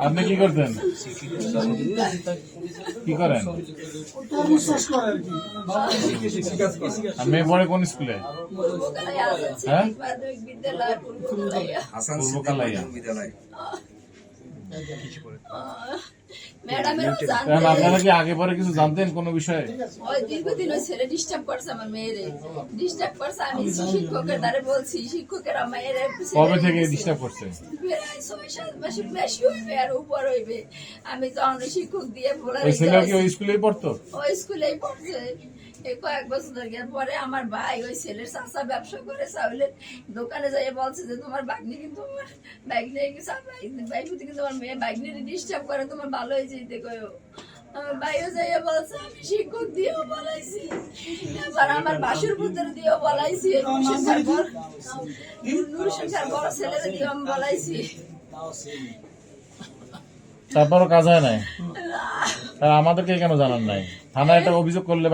আপনি কি করতেন কি করেন মেয়ে পড়ে কোন স্কুলে হ্যাঁ? পূর্ব কালাইয়া। আপনারা কি আগে পরে কিছু জানতেন কোনো বিষয়ে? দীর্ঘদিন ওই ছেলে ডিস্টার্ব করছে আমার মেয়েরে। ডিস্টার্ব করছে আমি শিক্ষকের দ্বারে বলছি শিক্ষকের মেয়েরে কবে থেকে ডিস্টার্ব করছে? ছয় সাত মাসে বেশি হইবে আর উপর হইবে। আমি শিক্ষক দিয়ে বলে ওই ছেলে কি ওই স্কুলেই পড়তো? ওই স্কুলেই পড়ছে। এই কয়েক বছর ধরে পরে আমার ভাই ওই ছেলের চাষা ব্যবসা করে চাউলের দোকানে যাই বলছে যে তোমার বাগনি কিন্তু আমার বাইক কিন্তু মেয়ে বাগনি ডিস্টার্ব করে, তোমার ভালো হয়ে যেতে কয়ও আমার বলাইছি কাজ হয় নাই? আমাদেরকে কেন জানান নাই? থানায় একটা অভিযোগ করলে